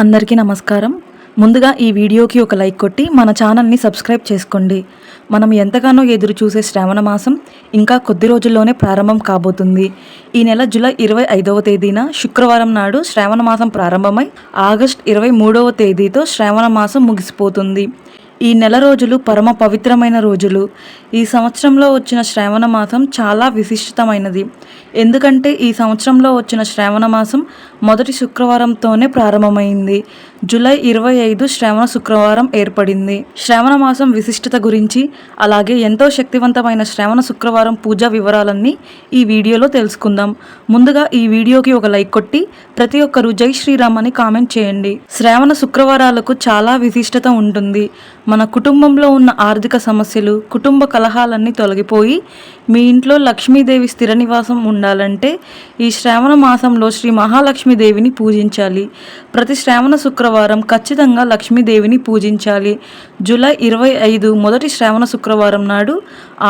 అందరికీ నమస్కారం. ముందుగా ఈ వీడియోకి ఒక లైక్ కొట్టి మన ఛానల్ని సబ్స్క్రైబ్ చేసుకోండి. మనం ఎంతగానో ఎదురు చూసే శ్రావణ మాసం ఇంకా కొద్ది రోజుల్లోనే ప్రారంభం కాబోతుంది. ఈ నెల జూలై ఇరవై ఐదవ తేదీన శుక్రవారం నాడు శ్రావణ మాసం ప్రారంభమై ఆగస్ట్ ఇరవై మూడవ తేదీతో శ్రావణ మాసం ముగిసిపోతుంది. ఈ నెల రోజులు పరమ పవిత్రమైన రోజులు. ఈ సంవత్సరంలో వచ్చిన శ్రావణ మాసం చాలా విశిష్టమైనది. ఎందుకంటే ఈ సంవత్సరంలో వచ్చిన శ్రావణ మాసం మొదటి శుక్రవారంతోనే ప్రారంభమైంది. జూలై ఇరవై ఐదు శ్రావణ శుక్రవారం ఏర్పడింది. శ్రావణ మాసం విశిష్టత గురించి అలాగే ఎంతో శక్తివంతమైన శ్రావణ శుక్రవారం పూజా వివరాలన్నీ ఈ వీడియోలో తెలుసుకుందాం. ముందుగా ఈ వీడియోకి ఒక లైక్ కొట్టి ప్రతి ఒక్కరూ జై శ్రీరామ్ అని కామెంట్ చేయండి. శ్రావణ శుక్రవారాలకు చాలా విశిష్టత ఉంటుంది. మన కుటుంబంలో ఉన్న ఆర్థిక సమస్యలు కుటుంబ కలహాలన్నీ తొలగిపోయి మీ ఇంట్లో లక్ష్మీదేవి స్థిర నివాసం ఉండాలంటే ఈ శ్రావణ మాసంలో శ్రీ మహాలక్ష్మీదేవిని పూజించాలి. ప్రతి శ్రావణ శుక్రవారం ఖచ్చితంగా లక్ష్మీదేవిని పూజించాలి. జూలై ఇరవై ఐదు మొదటి శ్రావణ శుక్రవారం నాడు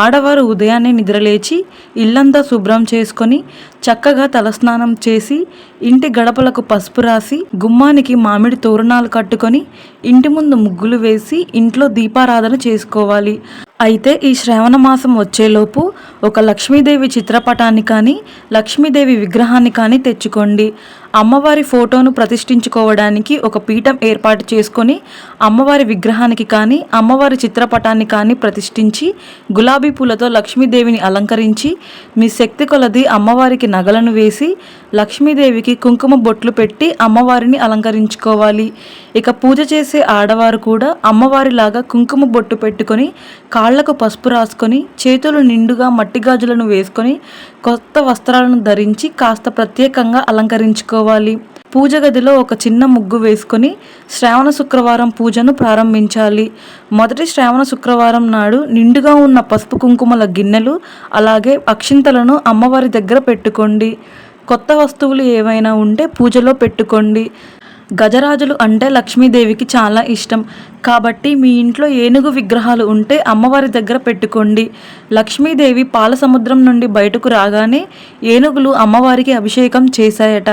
ఆడవారు ఉదయాన్నే నిద్రలేచి ఇల్లంతా శుభ్రం చేసుకొని చక్కగా తలస్నానం చేసి ఇంటి గడపలకు పసుపు రాసి గుమ్మానికి మామిడి తోరణాలు కట్టుకొని ఇంటి ముందు ముగ్గులు వేసి ఇంట్లో దీపారాధన చేసుకోవాలి. అయితే ఈ శ్రావణ మాసం వచ్చేలోపు ఒక లక్ష్మీదేవి చిత్రపటాన్ని కానీ లక్ష్మీదేవి విగ్రహాన్ని కానీ తెచ్చుకోండి. అమ్మవారి ఫోటోను ప్రతిష్ఠించుకోవడానికి ఒక పీఠం ఏర్పాటు చేసుకొని అమ్మవారి విగ్రహానికి కానీ అమ్మవారి చిత్రపటాన్ని కానీ ప్రతిష్ఠించి గులాబీ పూలతో లక్ష్మీదేవిని అలంకరించి మీ శక్తి కొలది అమ్మవారికి నగలను వేసి లక్ష్మీదేవికి కుంకుమ బొట్లు పెట్టి అమ్మవారిని అలంకరించుకోవాలి. ఇక పూజ చేసే ఆడవారు కూడా అమ్మవారిలాగా కుంకుమ బొట్టు పెట్టుకొని కా కాళ్ళకు పసుపు రాసుకొని చేతులు నిండుగా మట్టి గాజులను వేసుకొని కొత్త వస్త్రాలను ధరించి కాస్త ప్రత్యేకంగా అలంకరించుకోవాలి. పూజ గదిలో ఒక చిన్న ముగ్గు వేసుకొని శ్రావణ శుక్రవారం పూజను ప్రారంభించాలి. మొదటి శ్రావణ శుక్రవారం నాడు నిండుగా ఉన్న పసుపు కుంకుమల గిన్నెలు అలాగే అక్షింతలను అమ్మవారి దగ్గర పెట్టుకోండి. కొత్త వస్తువులు ఏవైనా ఉంటే పూజలో పెట్టుకోండి. గజరాజులు అంటే లక్ష్మీదేవికి చాలా ఇష్టం. కాబట్టి మీ ఇంట్లో ఏనుగు విగ్రహాలు ఉంటే అమ్మవారి దగ్గర పెట్టుకోండి. లక్ష్మీదేవి పాల సముద్రం నుండి బయటకు రాగానే ఏనుగులు అమ్మవారికి అభిషేకం చేశాయట.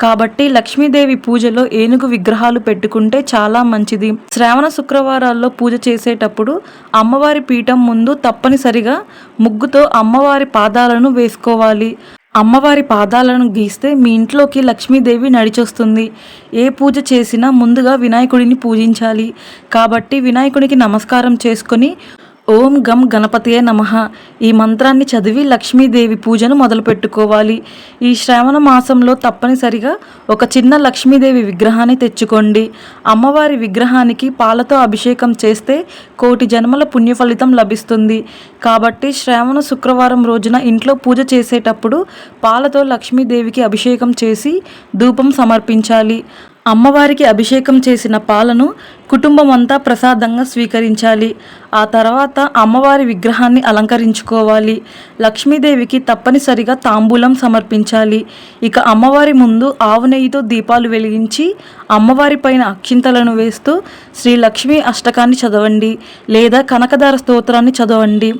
కాబట్టి లక్ష్మీదేవి పూజలో ఏనుగు విగ్రహాలు పెట్టుకుంటే చాలా మంచిది. శ్రావణ శుక్రవారాల్లో పూజ చేసేటప్పుడు అమ్మవారి పీఠం ముందు తప్పనిసరిగా ముగ్గుతో అమ్మవారి పాదాలను వేసుకోవాలి. అమ్మవారి పాదాలను గీస్తే మీ ఇంట్లోకి లక్ష్మీదేవి నడిచొస్తుంది. ఏ పూజ చేసినా ముందుగా వినాయకుడిని పూజించాలి. కాబట్టి వినాయకుడికి నమస్కారం చేసుకొని ఓం గం గణపతియే నమ. ఈ మంత్రాన్ని చదివి లక్ష్మీదేవి పూజను మొదలుపెట్టుకోవాలి. ఈ శ్రావణ మాసంలో తప్పనిసరిగా ఒక చిన్న లక్ష్మీదేవి విగ్రహాన్ని తెచ్చుకోండి. అమ్మవారి విగ్రహానికి పాలతో అభిషేకం చేస్తే కోటి జన్మల పుణ్య ఫలితం లభిస్తుంది. కాబట్టి శ్రావణ శుక్రవారం రోజున ఇంట్లో పూజ చేసేటప్పుడు పాలతో లక్ష్మీదేవికి అభిషేకం చేసి ధూపం సమర్పించాలి. అమ్మవారికి అభిషేకం చేసిన పాలను కుటుంబం అంతా ప్రసాదంగా స్వీకరించాలి. ఆ తర్వాత అమ్మవారి విగ్రహాన్ని అలంకరించుకోవాలి. లక్ష్మీదేవికి తప్పనిసరిగా తాంబూలం సమర్పించాలి. ఇక అమ్మవారి ముందు ఆవు నెయ్యితో దీపాలు వెలిగించి అమ్మవారి పైన అక్షింతలను వేస్తూ శ్రీ లక్ష్మీ అష్టకాన్ని చదవండి లేదా కనకదార స్తోత్రాన్ని చదవండి.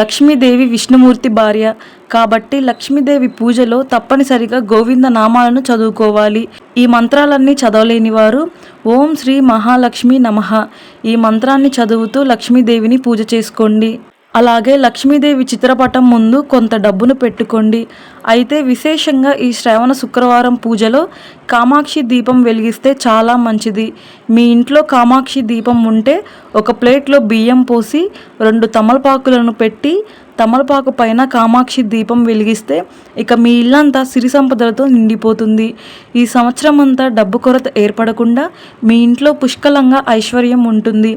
లక్ష్మీదేవి విష్ణుమూర్తి భార్య. కాబట్టి లక్ష్మీదేవి పూజలో తప్పనిసరిగా గోవింద నామాలను చదువుకోవాలి. ఈ మంత్రాలన్నీ చదవలేని వారు ఓం శ్రీ మహాలక్ష్మి నమః. ఈ మంత్రాన్ని చదువుతూ లక్ష్మీదేవిని పూజ చేసుకోండి. అలాగే లక్ష్మీదేవి చిత్రపటం ముందు కొంత డబ్బును పెట్టుకోండి. అయితే విశేషంగా ఈ శ్రావణ శుక్రవారం పూజలో కామాక్షి దీపం వెలిగిస్తే చాలా మంచిది. మీ ఇంట్లో కామాక్షి దీపం ఉంటే ఒక ప్లేట్లో బియ్యం పోసి రెండు తమలపాకులను పెట్టి తమలపాకు పైన కామాక్షి దీపం వెలిగిస్తే ఇక మీ ఇల్లంతా సిరి సంపదలతో నిండిపోతుంది. ఈ సంవత్సరం అంతా డబ్బు కొరత ఏర్పడకుండా మీ ఇంట్లో పుష్కలంగా ఐశ్వర్యం ఉంటుంది.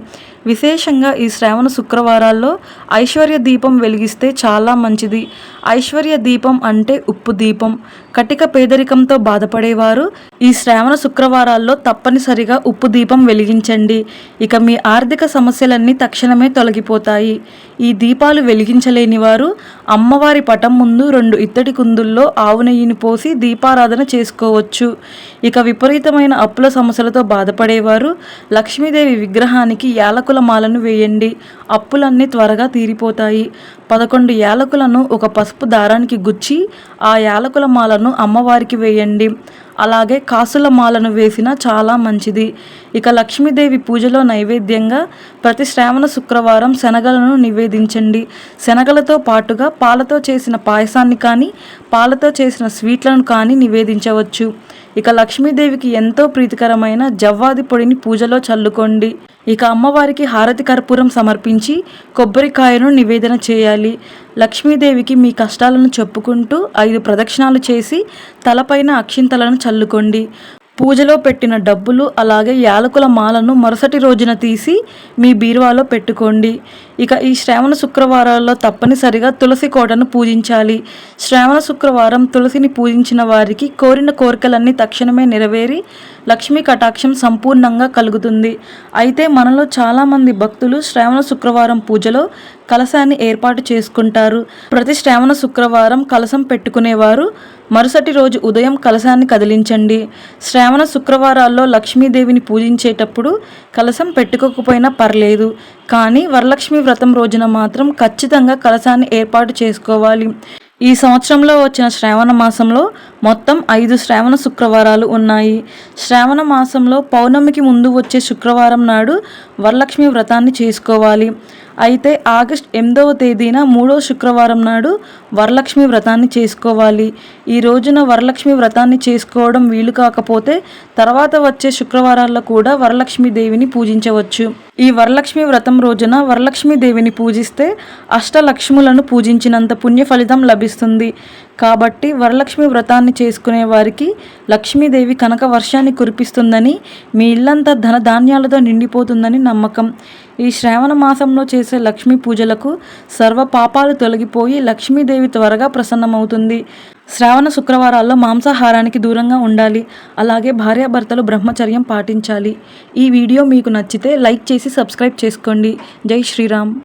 విశేషంగా ఈ శ్రావణ శుక్రవారాల్లో ఐశ్వర్య దీపం వెలిగిస్తే చాలా మంచిది. ఐశ్వర్య దీపం అంటే ఉప్పు దీపం. కటిక పేదరికంతో బాధపడేవారు ఈ శ్రావణ శుక్రవారాల్లో తప్పనిసరిగా ఉప్పు దీపం వెలిగించండి. ఇక మీ ఆర్థిక సమస్యలన్నీ తక్షణమే తొలగిపోతాయి. ఈ దీపాలు వెలిగించలేని వారు అమ్మవారి పటం ముందు రెండు ఇత్తడి కుందుల్లో ఆవు నెయ్యిని పోసి దీపారాధన చేసుకోవచ్చు. ఇక విపరీతమైన అప్పుల సమస్యలతో బాధపడేవారు లక్ష్మీదేవి విగ్రహానికి యాలకుల మాలను వేయండి. అప్పులన్నీ త్వరగా తీరిపోతాయి. పదకొండు యాలకులను ఒక పసుపు దారానికి గుచ్చి ఆ యాలకుల మాలను అమ్మవారికి వేయండి. అలాగే కాసుల మాలను వేసినా చాలా మంచిది. ఇక లక్ష్మీదేవి పూజలో నైవేద్యంగా ప్రతి శ్రావణ శుక్రవారం శనగలను నివేదించండి. శనగలతో పాటుగా పాలతో చేసిన పాయసాన్ని కానీ పాలతో చేసిన స్వీట్లను కానీ నివేదించవచ్చు. ఇక లక్ష్మీదేవికి ఎంతో ప్రీతికరమైన జవ్వాది పొడిని పూజలో చల్లుకోండి. ఇక అమ్మవారికి హారతి కర్పూరం సమర్పించి కొబ్బరికాయను నివేదన చేయాలి. లక్ష్మీదేవికి మీ కష్టాలను చెప్పుకుంటూ ఐదు ప్రదక్షిణాలు చేసి తలపైన అక్షింతలను చల్లుకోండి. పూజలో పెట్టిన డబ్బులు అలాగే యాలకుల మాలను మరుసటి రోజున తీసి మీ బీరువాలో పెట్టుకోండి. ఇక ఈ శ్రావణ శుక్రవారాల్లో తప్పనిసరిగా తులసి కోటను పూజించాలి. శ్రావణ శుక్రవారం తులసిని పూజించిన వారికి కోరిన కోరికలన్నీ తక్షణమే నెరవేరి లక్ష్మీ కటాక్షం సంపూర్ణంగా కలుగుతుంది. అయితే మనలో చాలామంది భక్తులు శ్రావణ శుక్రవారం పూజలో కలశాన్ని ఏర్పాటు చేసుకుంటారు. ప్రతి శ్రావణ శుక్రవారం కలశం పెట్టుకునేవారు. మరుసటి రోజు ఉదయం కలశాన్ని కదిలించండి. శ్రావణ శుక్రవారాల్లో లక్ష్మీదేవిని పూజించేటప్పుడు కలశం పెట్టుకోకపోయినా పర్లేదు. కానీ వరలక్ష్మి వ్రతం రోజున మాత్రం ఖచ్చితంగా కలశాన్ని ఏర్పాటు చేసుకోవాలి. ఈ సంవత్సరంలో వచ్చిన శ్రావణ మాసంలో మొత్తం ఐదు శ్రావణ శుక్రవారాలు ఉన్నాయి. శ్రావణ మాసంలో పౌర్ణమికి ముందు వచ్చే శుక్రవారం నాడు వరలక్ష్మి వ్రతాన్ని చేసుకోవాలి. అయితే ఆగస్ట్ ఎనిమిదవ తేదీన మూడో శుక్రవారం నాడు వరలక్ష్మి వ్రతాన్ని చేసుకోవాలి. ఈ రోజున వరలక్ష్మి వ్రతాన్ని చేసుకోవడం వీలు కాకపోతే తర్వాత వచ్చే శుక్రవారాల్లో కూడా వరలక్ష్మి దేవిని పూజించవచ్చు. ఈ వరలక్ష్మి వ్రతం రోజున వరలక్ష్మి దేవిని పూజిస్తే అష్టలక్ష్ములను పూజించినంత పుణ్య ఫలితం లభిస్తుంది. కాబట్టి వరలక్ష్మి వ్రతాన్ని చేసుకునే వారికి లక్ష్మీదేవి కనక వర్షాన్ని కురిపిస్తుందని మీ ఇల్లంతా ధన ధాన్యాలతో నిండిపోతుందని నమ్మకం. ఈ శ్రావణ మాసంలో చేసే లక్ష్మీ పూజలకు సర్వ పాపాలు తొలగిపోయి లక్ష్మీదేవి త్వరగా ప్రసన్నమవుతుంది. శ్రావణ శుక్రవారాల్లో మాంసాహారానికి దూరంగా ఉండాలి. అలాగే భార్యాభర్తలు బ్రహ్మచర్యం పాటించాలి. ఈ వీడియో మీకు నచ్చితే లైక్ చేసి సబ్స్క్రైబ్ చేసుకోండి. జై శ్రీరామ్.